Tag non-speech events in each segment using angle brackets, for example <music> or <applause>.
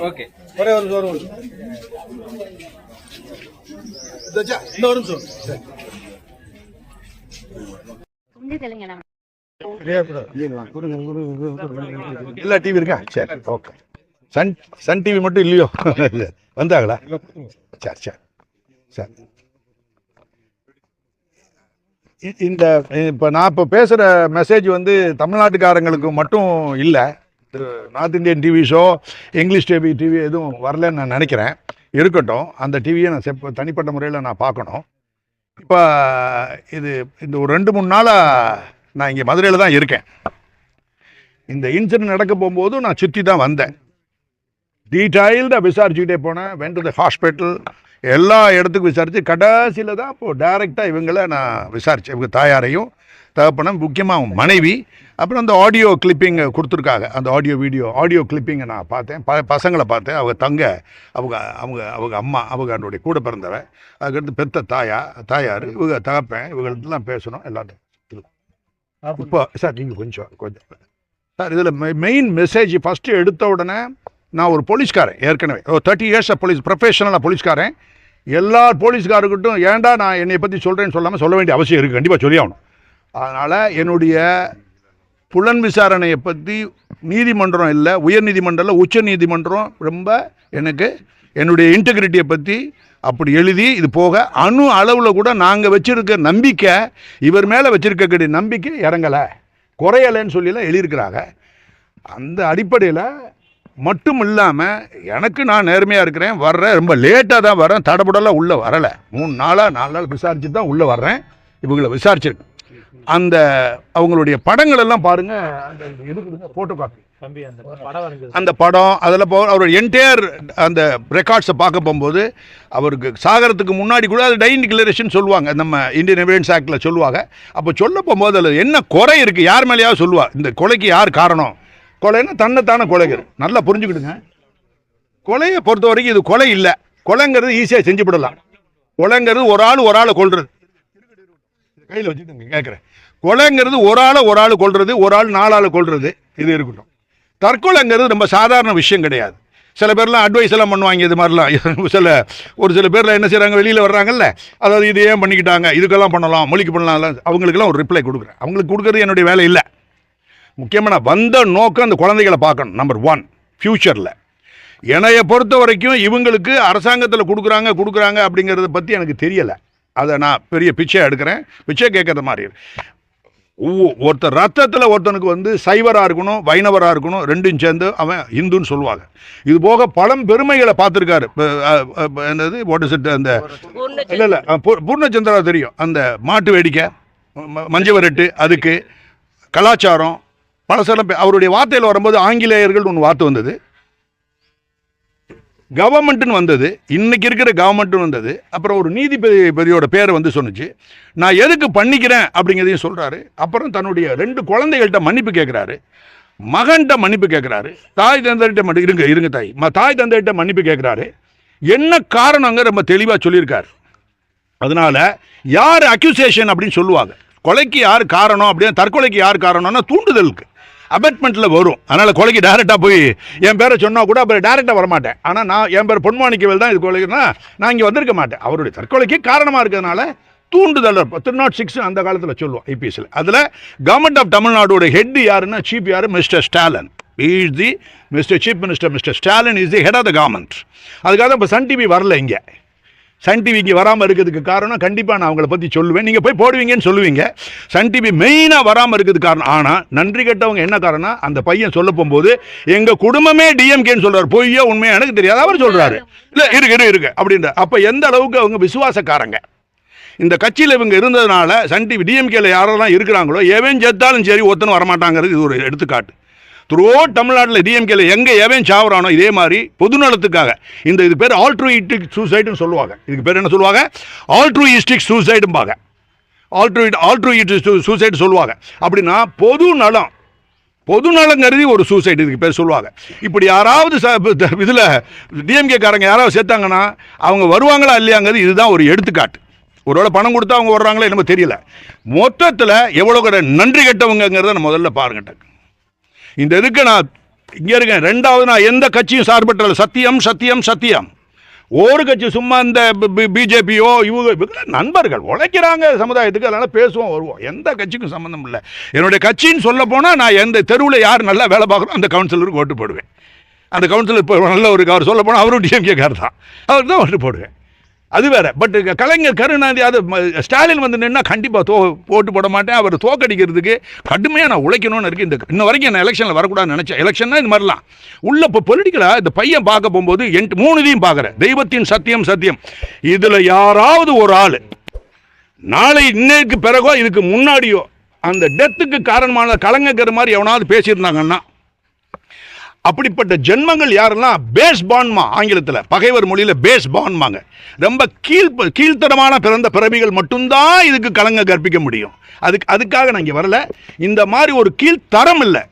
Okay TV இருக்கா? சரி okay Sun Sun TV மட்டும் இல்லையோ? <laughs> வந்தாங்களா? சரி சரி சரி. இந்த இப்போ நான் இப்போ பேசுகிற மெசேஜ் வந்து தமிழ்நாட்டுக்காரங்களுக்கு மட்டும் இல்லை. North Indian TV show English TV TV எதுவும் வரலன்னு நான் நினைக்கிறேன். இருக்கட்டும் அந்த டிவியை நான் செப்ப தனிப்பட்ட முறையில் நான் பார்க்கணும். இப்போ இது இந்த ஒரு ரெண்டு மூணு நாளாக நான் இங்கே மதுரையில் தான் இருக்கேன். இந்த இன்சிடென்ட் நடக்க போகும்போது நான் சுற்றி தான் வந்தேன். டீட்டெயில்டாக விசாரிச்சுக்கிட்டே போனேன். வென் டு த ஹாஸ்பிட்டல் எல்லா இடத்துக்கும் விசாரித்து கடைசியில் தான் இப்போது டைரெக்டாக இவங்கள நான் விசாரித்தேன் இவங்க தாயாரையும் தகப்பனும் முக்கியமாக அவங்க மனைவி அப்புறம் அந்த ஆடியோ கிளிப்பிங்கை கொடுத்துருக்காங்க. அந்த ஆடியோ வீடியோ ஆடியோ கிளிப்பிங்கை நான் பார்த்தேன். ப பசங்களை பார்த்தேன். அவங்க தங்க அவங்க அவங்க அவங்க அம்மா அவங்க என்னுடைய கூட பிறந்தவ அதுக்கடுத்து பெத்த தாயா தாயார் இவங்க தகப்பேன் இவங்கள்ட்டலாம் பேசணும் எல்லாத்தையும். இப்போ சார் நீங்கள் கொஞ்சம் கொஞ்சம். சார் இதில் மெயின் மெசேஜ் ஃபஸ்ட்டு எடுத்த உடனே நான் ஒரு போலீஸ்காரன் ஏற்கனவே. ஓ தேர்ட்டி இயர்ஸ் போலீஸ் ப்ரொஃபஷனலாக போலீஸ்காரன் எல்லா போலீஸ்காரர்கிட்டும் ஏன்டா நான் என்னை பற்றி சொல்கிறேன்னு சொல்லாமல் சொல்ல வேண்டிய அவசியம் இருக்குது கண்டிப்பாக சொல்லி ஆகணும். அதனால் என்னுடைய புலன் விசாரணையை பற்றி நீதிமன்றம் இல்லை உயர் நீதிமன்றம் உச்ச நீதிமன்றம் ரொம்ப எனக்கு என்னுடைய இன்டெகிரிட்டியை பற்றி அப்படி எழுதி இது போக அணு அளவில் கூட நாங்கள் வச்சுருக்க நம்பிக்கை இவர் மேலே வச்சுருக்கக்கூடிய நம்பிக்கை இறங்கலை. குறையலைன்னு சொல்லிலாம் எழுதியிருக்கிறாங்க. அந்த அடிப்படையில் மட்டும் இல்லாமல் எனக்கு நான் நேர்மையாக இருக்கிறேன் வர்றேன் ரொம்ப லேட்டாக தான் வரேன் தடபுடலாம் உள்ளே வரலை. மூணு நாளாக நாலு நாள் விசாரிச்சு தான் உள்ளே வர்றேன். இவங்களை விசாரிச்சிருக்கேன் அந்த அவங்களுடைய படங்கள் எல்லாம் பாருங்கள் அந்த ஃபோட்டோ காப்பி அந்த படம் அதில் போ அவர் என்டையர் அந்த ரெக்கார்ட்ஸை பார்க்க போகும்போது அவருக்கு சாகரத்துக்கு முன்னாடி கூட அது டைன் டிக்ளரேஷன் சொல்லுவாங்க. நம்ம இந்தியன் எவிடன்ஸ் ஆக்டில் சொல்லுவாங்க. அப்போ சொல்ல போகும்போது அதில் என்ன குறை இருக்குது யார் மேலேயாவது சொல்லுவா? இந்த கொலைக்கு யார் காரணம்? கொலைன்னா தன்னைத்தானே கொலைகள் நல்லா புரிஞ்சுக்கிடுங்க. கொலையை பொறுத்த வரைக்கும் இது கொலை இல்லை. கொலைங்கிறது ஈஸியாக செஞ்சு விடலாம் கொலைங்கிறது ஒரு ஆள் ஒரு ஆளை கொல்றது. கையில் வச்சுட்டு கேட்குறேன் கொலைங்கிறது ஒரு ஆளை ஒரு ஆள் கொள்வது ஒரு ஆள் நாலு ஆள் கொல்றது இது இருக்கட்டும். தற்கொலைங்கிறது ரொம்ப சாதாரண விஷயம் கிடையாது. சில பேர்லாம் அட்வைஸ் எல்லாம் பண்ணுவாங்க இது மாதிரிலாம். <laughs> சில ஒரு சில பேர்லாம் என்ன செய்கிறாங்க வெளியில் வர்றாங்கல்ல அதாவது இது ஏன் பண்ணிக்கிட்டாங்க இதுக்கெல்லாம் பண்ணலாம் மொழிக்கு பண்ணலாம் அவங்களுக்கெல்லாம் ஒரு ரிப்ளை கொடுக்குறேன். அவங்களுக்கு கொடுக்குறது என்னுடைய வேலை இல்லை. முக்கியமாக நான் வந்த நோக்கம் அந்த குழந்தைகளை பார்க்கணும் நம்பர் ஒன் ஃப்யூச்சரில் என்னைய பொறுத்த வரைக்கும் இவங்களுக்கு அரசாங்கத்தில் கொடுக்குறாங்க கொடுக்குறாங்க அப்படிங்கிறத பற்றி எனக்கு தெரியலை. அதை நான் பெரிய பிச்சை எடுக்கிறேன். பிச்சை கேட்குற மாதிரி ஒருத்தர் ரத்தத்தில் ஒருத்தனுக்கு வந்து சைவராக இருக்கணும் வைணவராக இருக்கணும் ரெண்டும் சேர்ந்து அவன் இந்துன்னு சொல்லுவாங்க. இது போக பழம் பெருமைகளை பார்த்துருக்காரு. என்னது இஸ் இட் அந்த இல்லை இல்லை பூர்ணச்சந்திரா தெரியும். அந்த மாட்டு வேடிக்கை ம- மஞ்ச விரட்டு அதுக்கு கலாச்சாரம் பழசெல்லாம் அவருடைய வார்த்தையில் வரும்போது ஆங்கிலேயர்கள் ஒன்று வார்த்தை வந்தது. கவர்மெண்ட்டுன்னு வந்தது. இன்னைக்கு இருக்கிற கவர்மெண்ட்டுன்னு வந்தது. அப்புறம் ஒரு நீதிபதி பதியோட பேரை வந்து சொன்னுச்சு. நான் எதுக்கு பண்ணிக்கிறேன் அப்படிங்கிறதையும் சொல்கிறாரு அப்புறம் தன்னுடைய ரெண்டு குழந்தைகள்கிட்ட மன்னிப்பு கேட்குறாரு மகன்கிட்ட மன்னிப்பு கேட்குறாரு தாய் தந்தைகிட்ட மன்னி இருங்க இருங்க தாய். ம தாய் தந்தைகிட்ட மன்னிப்பு கேட்குறாரு என்ன காரணங்க ரொம்ப தெளிவாக சொல்லியிருக்காரு. அதனால யார் அக்யூசேஷன் அப்படின்னு சொல்லுவாங்க. கொலைக்கு யார் காரணம் அப்படின்னு தற்கொலைக்கு யார் காரணம்னா தூண்டுதலுக்கு. அபெட்மெண்ட்டில் வரும். அதனால் கொலைக்கு டேரெக்டாக போய் என் பேரை சொன்னால் கூட அப்புறம் டேரெக்டாக வரமாட்டேன். ஆனால் நான் என் பேர் பொன்மாணிக்கவேல் தான் இது கொலைக்குன்னா நான் இங்கே வந்திருக்க மாட்டேன். அவருடைய தற்கொலைக்கு காரணமாக இருக்கிறதுனால தூண்டுதல் த்ரீ நாட் சிக்ஸ் அந்த காலத்தில் சொல்லுவோம் ஐபிஎஸ்சில் அதில் கவர்மெண்ட் ஆஃப் தமிழ்நாடோட ஹெட் யாருன்னா சீஃப் யார்? Mr Stalin is the Mr chief minister Mr Stalin is the head of the government அதுக்காக தான் இப்போ சன் டிவி வரல இங்கே. சன் டிவிக்கு வராமல் இருக்கிறதுக்கு காரணம் கண்டிப்பாக நான் அவங்கள பற்றி சொல்லுவேன். நீங்கள் போய் போடுவீங்கன்னு சொல்லுவீங்க. சன் டிவி மெயினாக வராமல் இருக்கிறதுக்கு காரணம். ஆனால் நன்றி கெட்டவங்க என்ன காரணம் அந்த பையன் சொல்ல போகும்போது எங்கள் குடும்பமே டிஎம்கேன்னு சொல்கிறார் பொய்யோ உண்மையாக எனக்கு தெரியாது. அவர் சொல்கிறாரு இல்லை இருக்கு இருக்கு இருக்கு அப்படின்ற. அப்போ எந்த அளவுக்கு அவங்க விசுவாசக்காரங்க? இந்த கட்சியில் இவங்க இருந்ததுனால சன் டிவி டிஎம்கேல யாரெல்லாம் இருக்கிறாங்களோ எவன் செத்தாலும் சரி ஒருத்தனும் வரமாட்டாங்கிறது இது ஒரு எடுத்துக்காட்டு. த்ரூ தமிழ்நாட்டில் டிஎம்கேல எங்கே எவன் சாவரானோ இதே மாதிரி பொதுநலத்துக்காக இந்த இது பேர் ஆல்ட்ரூயிஸ்டிக் சூசைடுன்னு சொல்லுவாங்க. இதுக்கு பேர் என்ன சொல்லுவாங்க? ஆல்ட்ரூயிஸ்டிக் சூசைடும்பாங்க ஆல்ட்ரூயிட் ஆல்ட்ரூயிஸ்டிக் சூசைடு சொல்லுவாங்க. அப்படின்னா பொது நலம். பொது நலம் கருதி ஒரு சூசைடு இதுக்கு பேர் சொல்லுவாங்க. இப்படி யாராவது ச இதில் டிஎம்கே காரங்க யாராவது சேர்த்தாங்கன்னா அவங்க வருவாங்களா இல்லையாங்கிறது இதுதான் ஒரு எடுத்துக்காட்டு. ஒருவேளை பணம் கொடுத்தா அவங்க வர்றாங்களே என்னமோ தெரியல. மொத்தத்தில் எவ்வளோ கூட நன்றி கெட்டவங்கங்கிறத நம்ம முதல்ல பாருங்க இந்த இதுக்கு நான் இங்கே இருக்கேன். ரெண்டாவது நான் எந்த கட்சியும் சார்பற்றல சத்தியம் சத்தியம் சத்தியம். ஒரு கட்சி சும்மா இந்த பிஜேபியோ இவங்க இவங்க நண்பர்கள் உழைக்கிறாங்க சமுதாயத்துக்கு அதனால் பேசுவோம் வருவோம். எந்த கட்சிக்கும் சம்மந்தம் இல்லை. என்னுடைய கட்சின்னு சொல்ல போனால் நான் எந்த தெருவில் யார் நல்லா வேலை பார்க்குறோம் அந்த கவுன்சிலருக்கு ஓட்டு போடுவேன். அந்த கவுன்சிலர் இப்போ நல்ல ஒரு அவர் சொல்ல போனால் அவரும் டிஎம்கே கார் தான். அவர் தான் ஓட்டு போடுவேன். அது வேற. பட் கலைஞர் கருணாநிதி அது ஸ்டாலின் வந்து நின்னா கண்டிப்பாக தோ போட்டு போட மாட்டேன். அவர் தோக்கடிக்கிறதுக்கு கடுமையாக நான் உழைக்கணும்னு இருக்கு. இந்த இன்ன வரைக்கும் நான் எலெக்ஷனில் வரக்கூடாதுன்னு நினச்சேன். எலெக்ஷன்னா இது மாதிரிலாம். உள்ள இப்போ பொலிட்டிக்கலாக இந்த பையன் பார்க்க போகும்போது என் மூணுதையும் பார்க்குறேன் தெய்வத்தின் சத்தியம் சத்தியம். இதில் யாராவது ஒரு ஆள் நாளை இன்னைக்கு பிறகோ இதுக்கு முன்னாடியோ அந்த டெத்துக்கு காரணமான கலைஞர் மாதிரி எவனாவது பேசியிருந்தாங்கன்னா அப்படிப்பட்ட ஜென்மங்கள் யாரெல்லாம் பேஸ் பான்மா ஆங்கிலத்தில் பகைவர் மொழியில் பேஸ் பான்மாங்க ரொம்ப கீழ் கீழ்த்தரமான பிறந்த பிறவிகள் மட்டும்தான் இதுக்கு கலங்க கற்பிக்க முடியும். அதுக்கு அதுக்காக நான் இங்கே வரல. இந்த மாதிரி ஒரு கீழ்த்தரம் இல்லை.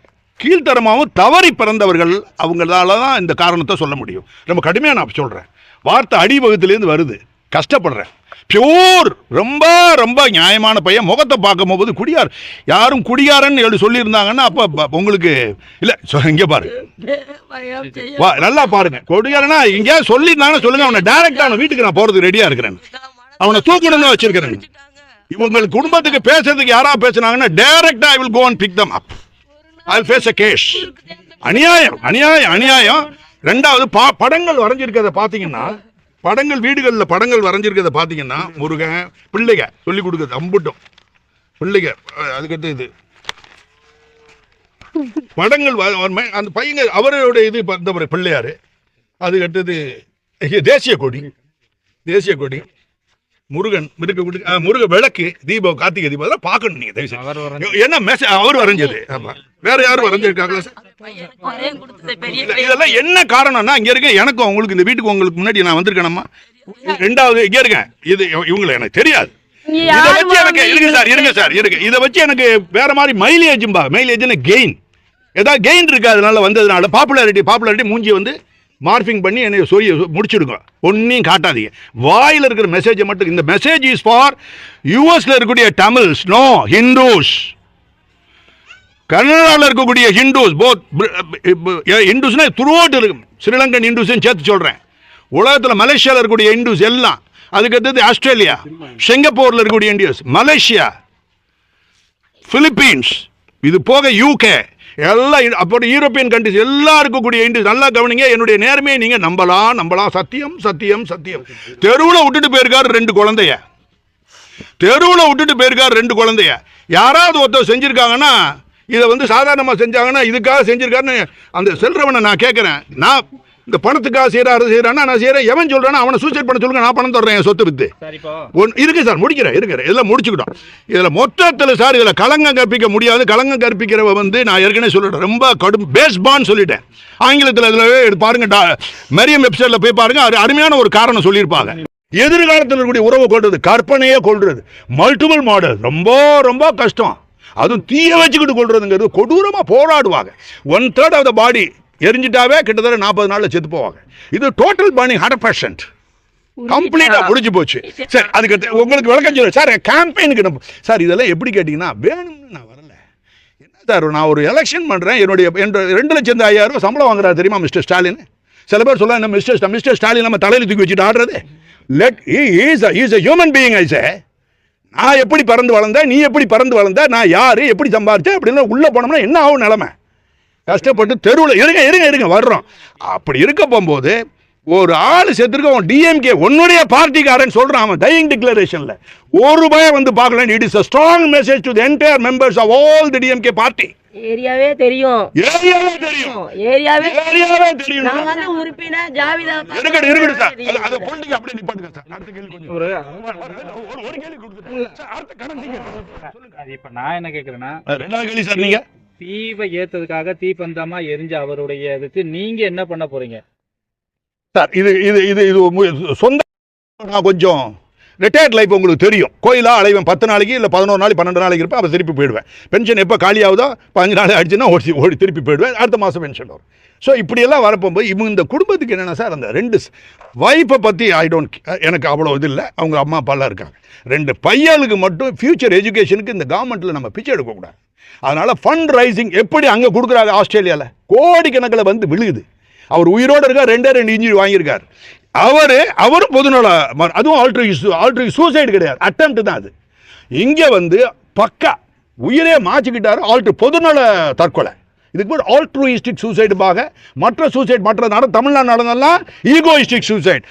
கீழ்த்தரமாகவும் தவறி பிறந்தவர்கள் அவங்களால தான் இந்த காரணத்தை சொல்ல முடியும். ரொம்ப கடுமையாக நான் சொல்கிறேன் வார்த்தை அடிவகத்திலேருந்து வருது. கஷ்டப்படுறேன். பியூர் ரொம்ப ரொம்ப நியாயமான பையன். முகத்தை பார்க்கும்போது குடியார். யாரும் குடியாரன்னு எழுதி சொல்லியிருந்தாங்கன்னா அப்போ உங்களுக்கு இல்லை இங்கே பாரு. வா நல்லா பாருங்க. கொடியாரனா இங்கே சொல்லியிருந்தாங்கன்னா சொல்லுங்க. அவனை டைரக்டாக அவனை வீட்டுக்கு நான் போறதுக்கு ரெடியா இருக்கிறேன். அவனை தூக்கணும்னு தான் வச்சிருக்கிறேன். இவங்க குடும்பத்துக்கு பேசுறதுக்கு யாரா பேசுனாங்கன்னா டைரக்டா I will go and pick them up I face a case அநியாயம் அநியாயம் அநியாயம். ரெண்டாவது பா படங்கள் வரைஞ்சிருக்கிறத பார்த்தீங்கன்னா படங்கள் வீடுகளில் படங்கள் வரைஞ்சிருக்கிறத பார்த்தீங்கன்னா முருகன் பிள்ளைங்க சொல்லி கொடுக்குறது அம்புட்டும். பிள்ளைங்க அதுக்கடுத்து இது. படங்கள் வ- அந்த பையங்க அவரோட இது இந்த ஒரு பிள்ளையாரு. அது தேசிய கொடி. தேசிய கொடி. முருகன் மிருக முருக விளக்கு தீபம் கார்த்திகை தீபம் அதெல்லாம் பார்க்கணும் நீங்க தயவு செய்து. என்ன மெசேஜ் அவர் வரைஞ்சது. ஆமா. வேற யாரும் வரைஞ்சிருக்காங்களா சார் இதெல்லாம் என்ன காரணம்னா இங்க இருக்க எனக்கும் உங்களுக்கு இந்த வீட்டுக்கு உங்களுக்கு முன்னாடி நான் வந்திருக்கேனம்மா. ரெண்டாவது இங்க இருக்கேன் இது இவங்களை எனக்கு தெரியாது. இதை வச்சு எனக்கு இருங்க சார் இருங்க சார் இருங்க. இதை வச்சு எனக்கு வேற மாதிரி மைலேஜும்பா மைலேஜ்னு கெயின் ஏதாவது கெயின் இருக்கு? அதனால வந்ததுனால பாப்புலாரிட்டி பாப்புலாரிட்டி மூஞ்சி வந்து மார்பிங் பண்ணி என்னை சொல்லி முடிச்சிடுங்க. ஒன்றையும் காட்டாதீங்க. வாயில் இருக்கிற மெசேஜை மட்டும் இந்த மெசேஜ் இஸ் ஃபார் யூஎஸில் இருக்கக்கூடிய தமிழ்ஸ் நோ ஹிந்துஸ் கர்நாடகாவில் இருக்கக்கூடிய ஹிந்துஸ் போத் ஹிந்துஸ்னா த்ரூஅவுட் இருக்கும் ஸ்ரீலங்கன் ஹிந்துஸ்ன்னு சேர்த்து சொல்கிறேன் உலகத்தில் மலேசியாவில் இருக்கக்கூடிய ஹிந்துஸ் எல்லாம் அதுக்கு அடுத்தது ஆஸ்திரேலியா சிங்கப்பூரில் இருக்கக்கூடிய இந்தியஸ் மலேசியா பிலிப்பீன்ஸ் இது போக யூகே எல்லாம் அப்போ யூரோப்பியன் கண்ட்ரிஸ் எல்லாம் இருக்கக்கூடிய இந்தியஸ் நல்லா கவனிங்க என்னுடைய நேர்மையை நீங்கள் நம்பலாம் நம்பலாம் சத்தியம் சத்தியம் சத்தியம். தெருவில் விட்டுட்டு போயிருக்காரு ரெண்டு குழந்தைய. தெருவில் விட்டுட்டு போயிருக்காரு ரெண்டு குழந்தைய. யாராவது ஒருத்தர் செஞ்சுருக்காங்கன்னா இதை வந்து சாதாரணமாக செஞ்சாங்கன்னா இதுக்காக செஞ்சுருக்காருன்னு அந்த செல்றவனை நான் கேட்குறேன் நான் இந்த பணத்துக்காக செய்கிறாரு செய்கிறான்னா நான் செய்கிறேன் எவன் சொல்கிறானா அவனை சூசைட் பண்ண சொல்லுங்க நான் பணம் தர்றேன் சொத்து வித்து. ஒன் இருக்கு சார் முடிக்கிறேன் இருக்கிறேன் இதெல்லாம் முடிச்சுக்கிட்டோம். இதில் மொத்தத்தில் சார் இதில் களங்கம் கற்பிக்க முடியாது. களங்கம் கற்பிக்கிறவ வந்து நான் ஏற்கனவே சொல்லிட்டேன். ரொம்ப கடும் பேஸ்பான்னு சொல்லிட்டேன். ஆங்கிலத்தில் இதில் பாருங்க மெரியம் வெப்சைட்டில் போய் பாருங்க அது அருமையான ஒரு காரணம் சொல்லியிருப்பாங்க. எதிர்காலத்தில் இருக்கக்கூடிய உறவை கொள்றது கற்பனையே கொள்றது மல்டிபிள் மாடல் ரொம்ப ரொம்ப கஷ்டம். அதுவும் தீய வச்சுக்கிட்டு கொள்றதுங்கிறது கொடூரமாக போராடுவாங்க. One third of the body எரிஞ்சிட்டாவே கிட்டத்தட்ட நாற்பது நாளில் செத்து போவாங்க. இது டோட்டல் பர்னிங் ஹண்ட்ரட் பர்சன்ட் கம்ப்ளீட்டா முடிஞ்சு போச்சு. சார் அதுக்கு உங்களுக்கு விளக்கம் சொல்ல சார் கேம்பெயினுக்கு சார் இதெல்லாம் எப்படி கேட்டிங்கன்னா வேணும்னு நான் வரல. என்ன சார் நான் ஒரு எலெக்ஷன் பண்ணுறேன் என்னுடைய ரெண்டு லட்சத்து ஐயாயிரம் சம்பளம் வாங்குறாரு தெரியுமா மிஸ்டர் ஸ்டாலின் சில பேர் சொல்ல என்ன மிஸ்டர் மிஸ்டர் ஸ்டாலின் நம்ம தலையில் தூக்கி வச்சுட்டு ஆடுறது? Let is is a human being I say நான் எப்படி பறந்து வளர்ந்தேன் நீ எப்படி பறந்து வளர்ந்த நான் யார் எப்படி சம்பாரிச்சேன் அப்படின்னு உள்ளே போனோம்னா என்ன ஆகும் நிலமை? கஷ்டப்பட்டு தெருவில் இருங்க இருங்க இருங்க வர்றோம். அப்படி இருக்க போகும்போது ஒரு ஆள் செத்துருக்க அவன் டிஎம்கே உன்னுடைய பார்ட்டிக்காரன் சொல்றான் அவன் டையிங் டிக்ளரேஷன்ல ஒரு ரூபாய் வந்து பார்க்கல it is a strong message to the entire members of all the DMK party ஏரியாவே தெரியும். ஏரியாவே தெரியும். ஏரியாவே ஏரியாவே தெரியும். நான் வந்து உறுப்பினர் ஜாவிதா இருக்கட்டும் இருக்கட்டும் சார் அது- பொண்ணுங்க அப்படியே நிப்பாட்டுங்க சார் அடுத்த கேள்வி கொஞ்சம். ஒரு ஒரு ஒரு கேள்வி கொடுத்துட்டேன். சார் அடுத்த கடன் நீங்க. அது இப்ப நான் என்ன கேக்குறேன்னா ரெண்டாவது கேள்வி சார் நீங்க. தீவை ஏத்ததுக்காக தீப்பந்தமா எரிஞ்ச அவருடைய இதுக்கு நீங்க என்ன பண்ண போறீங்க? சார் இது இது இது இது சொந்த நான் கொஞ்சம் ரிட்டையர்ட் லைஃப் உங்களுக்கு தெரியும். கோயிலாக அலைவேன் பத்து நாளைக்கு இல்லை பதினோரு நாளைக்கு பன்னெண்டு நாளைக்கு இருப்பேன் அப்போ திருப்பி போயிடுவேன். பென்ஷன் எப்போ காலி ஆகுதோ பதினஞ்சு நாள் ஆயிடுச்சுன்னா ஓடி ஓடி திருப்பி போயிடுவேன். அடுத்த மாதம் பென்ஷன் வரும். ஸோ இப்படியெல்லாம் வரப்போகும்போது இவங்க இந்த குடும்பத்துக்கு என்னென்னா சார் அந்த ரெண்டு ஒய்ஃபை பற்றி ஐ டோன்ட் எனக்கு அவ்வளோ இது இல்லை. அவங்க அம்மா அப்பாலாம் இருக்காங்க. ரெண்டு பையனுக்கு மட்டும் ஃப்யூச்சர் எஜுகேஷனுக்கு இந்த கவர்மெண்ட்டில் நம்ம பிச்சை எடுக்கக்கூடாது. அதனால் ஃபண்ட் ரைசிங் எப்படி அங்கே கொடுக்குறாங்க ஆஸ்திரேலியாவில் கோடிக்கணக்கில் வந்து விழுகுது. அவர் உயிரோடு இருக்கார் ரெண்டே ரெண்டு இன்ஜுரி வாங்கியிருக்கார். அவர் அவரும் பொதுநல ம- அதுவும் ஆல்ட்ரி ஆல்ட்ரி சூசைடு கிடையாது. அட்டம்ப்ட் தான் அது. இங்கே வந்து பக்கா உயிரே மாச்சிக்கிட்டார் ஆல்ட்ரு பொதுநல தற்கொலை. இதுக்கு பேர் ஆல்ட்ரூயிஸ்டிக் சூசைடுபாக மற்ற சூசைட் மற்ற நட தமிழ்நாடு நடந்தெல்லாம் ஈகோயிஸ்டிக் சூசைட்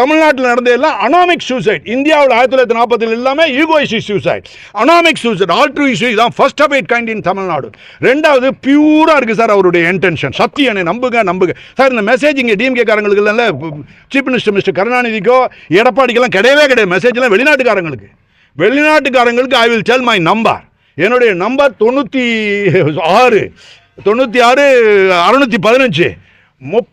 தமிழ்நாட்டில் நடந்ததெல்லாம் அனாமிக் சூசைட் இந்தியாவில் ஆயிரத்தி தொள்ளாயிரத்தி நாற்பத்தில் எல்லாமே egoistic suicide anomic suicide altruistic தான் first of eight kind in Tamil Nadu. ரெண்டாவது பியூராக இருக்குது சார் அவருடைய இன்டென்ஷன் சத்தியம் என்னை நம்புங்க நம்புங்க. சார் இந்த மெசேஜ் இங்கே டிஎம்கே காரங்களுக்கு இல்லை சீஃப் மினிஸ்டர் மிஸ்டர் கருணாநிதிக்கோ எடப்பாடிக்கெல்லாம் கிடையவே கிடையாது. மெசேஜ்லாம் வெளிநாட்டுக்காரங்களுக்கு. வெளிநாட்டுக்காரங்களுக்கு I will tell my number என்னுடைய நம்பர் தொண்ணூற்றி ஆறு. தொண்ணூற்றி ஆறு அறநூற்றி பதினஞ்சு. முப்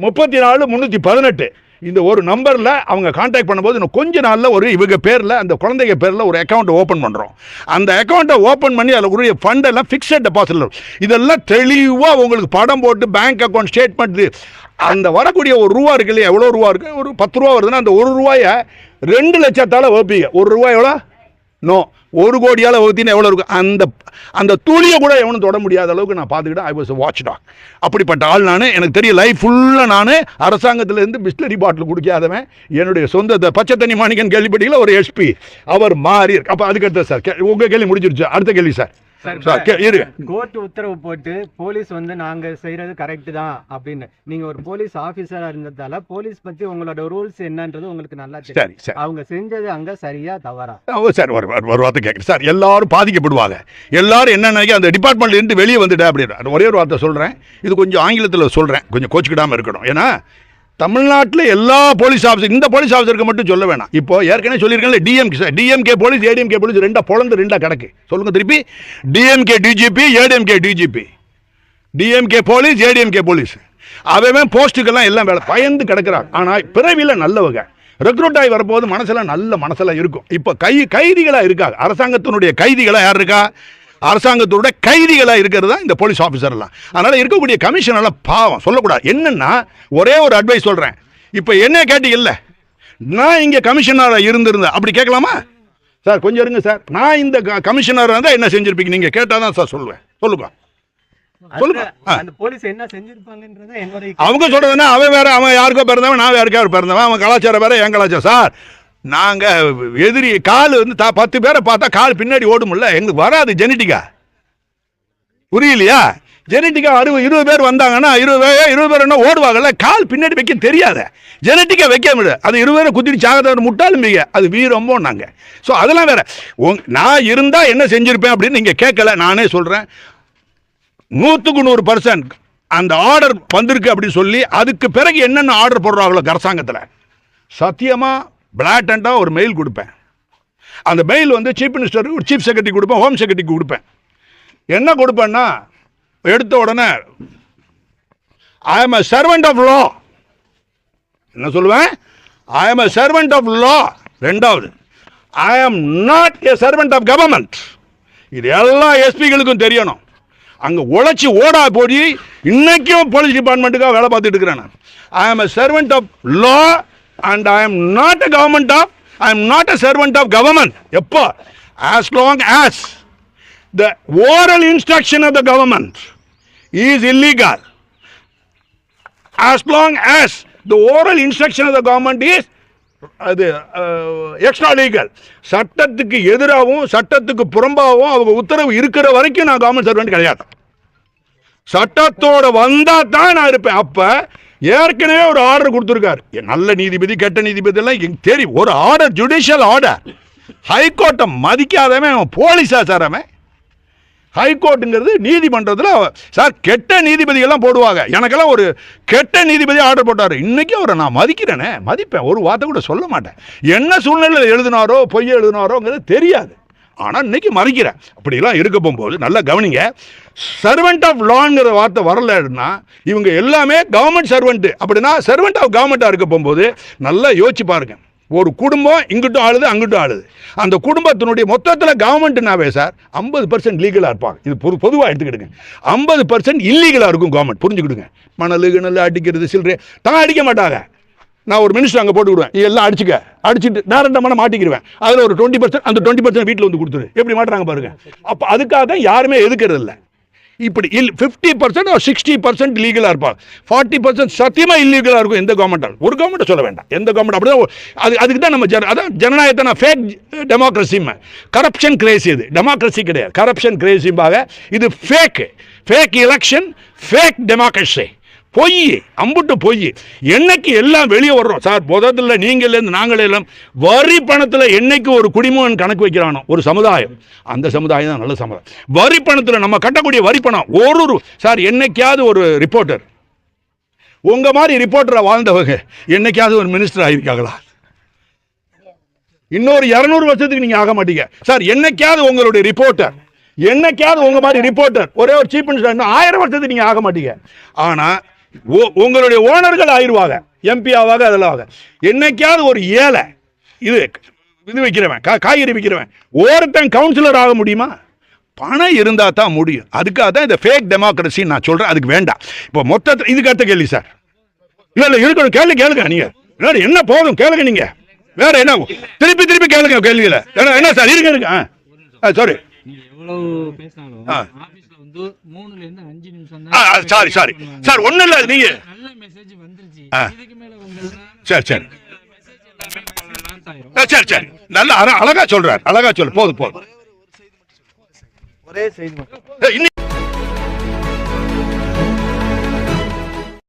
முப்பத்தி நாலு முந்நூற்றி பதினெட்டு. இந்த ஒரு நம்பரில் அவங்க காண்டாக்ட் பண்ணும்போது இன்னும் கொஞ்ச நாளில் ஒரு இவங்க பேரில் அந்த குழந்தைங்க பேரில் ஒரு அக்கௌண்ட்டை ஓப்பன் பண்ணுறோம் அந்த அக்கௌண்ட்டை ஓப்பன் பண்ணி அதில் உரிய ஃபண்டெல்லாம் ஃபிக்ஸட் டெபாசிட் இதெல்லாம் தெளிவாக உங்களுக்கு படம் போட்டு பேங்க் அக்கௌண்ட் ஸ்டேட்மெண்ட் அந்த வரக்கூடிய ஒரு ரூபா இருக்கு இல்லையா? எவ்வளோ ரூபா இருக்குது ஒரு பத்து ரூபா வருதுன்னா அந்த ஒரு ரூபாயை ரெண்டு லட்சத்தால் வைப்பீங்க ஒரு ரூபாய் எவ்வளோ நோ ஒரு கோடியால் வகுத்தினா எவ்வளோ இருக்கும் அந்த அந்த துளியை கூட எவனும் தொட முடியாத அளவுக்கு நான் பார்த்துக்கிட்டேன். ஐ வாஸ் வாட்ச் டாக் அப்படிப்பட்ட ஆள் நான். எனக்கு தெரியும் லைஃப் ஃபுல்லாக நான் அரசாங்கத்திலேருந்து பிஸ்லரி பாட்டில் குடிக்காதவன். என்னுடைய சொந்த த- பச்சை தண்ணி மாணிக்கன் கேள்விப்பட்டீங்களா? ஒரு எஸ்பி அவர் மாறி அப்போ அதுக்கடுத்த சார் கே- கேள்வி முடிஞ்சிருச்சு? அடுத்த கேள்வி சார். சார் கே- இரு கோர்ட் உத்தரவு போட்டு போலீஸ் வந்து நாங்க செய்யறது கரெக்ட் தான் அப்படின்னு. நீங்க ஒரு போலீஸ் ஆபீசரா இருந்ததால போலீஸ் பத்தி உங்களோட ரூல்ஸ் என்னன்றது உங்களுக்கு நல்லா தெரியும். அவங்க செஞ்சது அங்க சரியா தவறா? ஓ சார் ஒரு ஒரு- வார்த்தை கேட்குறேன் சார் எல்லாரும் பாதிக்கப்படுவாங்க. எல்லாரும் என்ன நினைக்க அந்த டிபார்ட்மெண்ட்ல இருந்து வெளியே வந்துட்டேன் அப்படின்னு ஒரே ஒரு வார்த்தை சொல்கிறேன் இது கொஞ்சம் ஆங்கிலத்தில் சொல்கிறேன் கொஞ்சம் கோச்சிக்கிடாமல் இருக்கணும். ஏன்னா தமிழ்நாட்டில் எல்லா போலீஸ் ஆஃபீஸர் இந்த போலீஸ் ஆஃபீஸருக்கு மட்டும் சொல்ல வேணாம். இப்போ ஏற்கனவே சொல்லியிருக்கேன் DMK DMK police ADMK police ரெண்டா பொழந்து ரெண்டா கிடக்கு. சொல்லுங்க திருப்பி. DMK DGP ADMK DGP DMK police ADMK police அவன் போஸ்ட்டுக்கெல்லாம் எல்லாம் வேலை பயந்து கிடக்குறாங்க ஆனால் பிறவியில் நல்லவங்க. ரெக்ரூட் ஆகி வரப்போது மனசில் நல்ல மனசில் இருக்கும். இப்போ கை கைதிகளாக இருக்காது அரசாங்கத்தினுடைய கைதிகளாக யார் இருக்கா? அரசாங்கத்தோட கைதிகளாக இருக்கிறது தான் இந்த போலீஸ் ஆஃபீஸர்லாம் அதனால் இருக்கக்கூடிய கமிஷன் எல்லாம் பாவம். சொல்லக்கூடாது. என்னென்னா ஒரே ஒரு அட்வைஸ் சொல்கிறேன் இப்போ என்ன கேட்டீங்கல்ல நான் இங்கே கமிஷனராக இருந்திருந்தேன் அப்படி கேட்கலாமா? சார் கொஞ்சம் இருங்க சார். நான் இந்த கமிஷனராக இருந்தால் என்ன செஞ்சுருப்பீங்க? நீங்கள் கேட்டால் தான் சார் சொல்லுவேன். என்னோட அவங்க சொல்றதுன்னா அவன் வேற அவன் யாருக்கோ பிறந்தவன் நான் யாருக்கோ பிறந்தவன். அவன் கலாச்சாரம் வேற என் கலாச்சாரம். சார் நாங்கள் எதிரி கால் வந்து தா- பத்து பேரை பார்த்தா கால் பின்னாடி ஓடும்ல எங்களுக்கு வராது ஜெனட்டிக்கா புரியலையா? ஜெனட்டிக்கா அறுபது இருபது பேர் வந்தாங்கன்னா இருபது பேர் இருபது பேர் என்ன ஓடுவாங்கல்ல? கால் பின்னாடி வைக்க தெரியாத. ஜெனட்டிக்கா வைக்க முடியாது அது இருபது பேரை குத்திட்டு சாகத முட்டாலும் மிக அது வீரம்போ நாங்கள் ஸோ அதெல்லாம் வேற. உங் நான் இருந்தால் என்ன செஞ்சுருப்பேன் அப்படின்னு நீங்கள் கேட்கல. நானே சொல்கிறேன் நூற்றுக்கு நூறு பர்சன்ட் அந்த ஆர்டர் வந்திருக்கு அப்படின்னு சொல்லி அதுக்கு பிறகு என்னென்ன ஆர்டர் போடுறாங்களோ அரசாங்கத்தில் சத்தியமாக பிளாட்டண்டாக ஒரு மெயில் கொடுப்பேன். அந்த மெயில் வந்து சீஃப் மினிஸ்டருக்கு ஒரு சீஃப் செக்ரட்டரி கொடுப்பேன் ஹோம் செக்ரட்டரிக்கு கொடுப்பேன். என்ன கொடுப்பேன்னா எடுத்த உடனே I am a servant of law என்ன சொல்லுவேன்? I am a servant of law ரெண்டாவது I am not a servant of government இது எல்லா எஸ்பிகளுக்கும் தெரியணும். அங்கே உழைச்சி ஓடா போய் இன்னைக்கும் போலீஸ் டிபார்ட்மெண்ட்டுக்காக வேலை பார்த்துட்டு இருக்கிறேன் I am a servant of law and I am not a government of I am not a servant of government எப்போ as long as the oral instruction of the government is illegal as long as the oral instruction of the government is அது extra legal சட்டத்துக்கு எதிராகவும் சட்டத்துக்கு புறம்பாகவும் அவங்க உத்தரவு இருக்கிற வரைக்கும் நான் கவர்மெண்ட் சர்வெண்ட் கிடையாது. சட்டத்தோட வந்தால் தான் நான் இருப்பேன். அப்போ ஏற்கனவே ஒரு ஆர்டர் கொடுத்துருக்காரு. நல்ல நீதிபதி கெட்ட நீதிபதி எல்லாம் எனக்கு தெரியும் ஒரு ஆர்டர் ஜுடிஷியல் ஆர்டர் ஹைகோர்ட்டை மதிக்காதவன் அவன் போலீஸா சார் அவன். ஹைகோர்ட்டுங்கிறது நீதிமன்றத்தில் சார் கெட்ட நீதிபதிகள்லாம் போடுவாங்க. எனக்கெல்லாம் ஒரு கெட்ட நீதிபதி ஆர்டர் போட்டார். இன்றைக்கும் அவரை நான் மதிக்கிறேனே மதிப்பேன். ஒரு வார்த்தை கூட சொல்ல மாட்டேன். என்ன சூழ்நிலையில் எழுதினாரோ பொய் எழுதினாரோங்கிறது தெரியாது. ஆனால் இன்னைக்கு மறைக்கிறேன். அப்படிலாம் இருக்க போகும்போது நல்லா கவனிங்க. சர்வெண்ட் ஆஃப் லாங்கிற வார்த்தை வரலன்னா இவங்க எல்லாமே கவர்மெண்ட் சர்வெண்ட்டு அப்படின்னா சர்வெண்ட் ஆஃப் கவர்மெண்ட்டாக இருக்க போகும்போது நல்லா யோசிச்சு பாருங்க. ஒரு குடும்பம் இங்கிட்டும் ஆளுது அங்கிட்டும் ஆளுது. அந்த குடும்பத்தினுடைய மொத்தத்தில் கவர்மெண்ட்னாவே சார் ஐம்பது பர்சன்ட் லீகலாக இருப்பாங்க. இது பொது பொதுவாக எடுத்துக்கிடுங்க. ஐம்பது பர்சன்ட் இல்லீகலாக இருக்கும் கவர்மெண்ட் புரிஞ்சுக்கிடுங்க. மணல் கிணல் அடிக்கிறது சில்லறை. தான் அடிக்க மாட்டாங்க. நான் ஒரு மினிஸ்டர் அங்கே போட்டு விடுவேன். எல்லாம் அடிச்சுக்க. அடிச்சுட்டு டேரக்டாக மாட்டிக்கிடுவேன். அதில் ஒரு டுவெண்ட்டி பர்சன்ட் அந்த டுவெண்ட்டி பர்சன்ட் வீட்டில் வந்து கொடுத்துரு. எப்படி மாட்டுறாங்க பாருங்க. அப்போ அதுக்காக தான் யாருமே எதுக்கிறது இல்லை. இப்படி இல் ஃபிஃப்டி பர்சன்ட் ஒரு சிக்ஸ்டி பர்சன்ட் லீகலாக இருப்பாங்க. ஃபார்ட்டி பர்சன்ட் சத்தியமாக இல்லீகலாக இருக்கும் எந்த கவர்மெண்ட்டால் ஒரு கவர்மெண்ட்டை சொல்ல வேண்டாம். எந்த கவர்மெண்ட் அப்படி தான் அது அதுக்கு தான் நம்ம ஜன அதான் ஜனநாயகத்தை நான் ஃபேக் டெமோக்ரஸிம்ம கரப்ஷன் கிரேசி இது. டெமோக்ரஸி கிடையாது. கரப்ஷன் கிரேசிம்பாக இது fake fake election fake democracy பொய் அம்புட்டு பொய். என்னைக்கு எல்லாம் வெளியே வர்றோம்? சார் முதல்ல நீங்கள்லேருந்து நாங்களே எல்லாம் வரி பணத்தில் என்னைக்கு ஒரு குடிமகன் கணக்கு வைக்கிறானோ? ஒரு சமுதாயம். அந்த சமுதாயம் தான் நல்ல சமுதாயம். வரி பணத்தில் நம்ம கட்டக்கூடிய வரி பணம் ஒரு சார் என்னைக்காவது ஒரு ரிப்போர்ட்டர் உங்கள் மாதிரி ரிப்போர்ட்டரை வாழ்ந்தவங்க என்னைக்காவது ஒரு மினிஸ்டர் ஆகியிருக்காங்களா இன்னொரு இரநூறு வருஷத்துக்கு நீங்கள் ஆக மாட்டீங்க. சார் என்னைக்காவது உங்களுடைய ரிப்போர்ட்டர் என்னைக்காவது உங்கள் மாதிரி ரிப்போர்ட்டர் ஒரே ஒரு சீஃப் மினிஸ்டர் இன்னும் ஆயிரம் வருஷத்துக்கு நீங்கள் ஆக மாட்டீங்க. ஆனால் உங்களுடைய ஓனர்கள் ஆயிருவாங்க. எம்பி ஆவாக அதெல்லாம் என்னைக்காவது ஒரு ஏழை இது இது விற்கிறவன் கா காய்கறி விற்கிறவன் ஒருத்தன் கவுன்சிலர் ஆக முடியுமா? பணம் இருந்தால் தான் முடியும். அதுக்காக தான் இந்த ஃபேக் டெமோக்ரஸி நான் சொல்கிறேன் அதுக்கு வேண்டாம். இப்போ மொத்தத்தில் இதுக்கு அடுத்த கேள்வி சார் இல்லை இல்லை இருக்கணும். கேள்வி கேளுங்க நீங்கள் வேற என்ன போதும்? கேளுங்க நீங்கள் வேற என்ன? திருப்பி திருப்பி கேளுங்க கேள்வியில் என்ன சார் இருங்க இருங்க. ஆ. சாரி எவ்வளவு பேசினாலும் ஆ. ஆபீஸ்ல வந்து மூணுல இருந்து அஞ்சு நிமிஷம் ஆ சாரி சாரி சார். ஒன்றும் இல்லை நீங்கள் நல்ல மெசேஜ் வந்துருச்சு. ஆ. இதுக்கு மேல வந்ததுன்னா சரி சரி. சரி சரி. நல்லா அழகா சொல்கிறார் அழகா சொல்லு. போதும் போதும். ஒரே செய்தி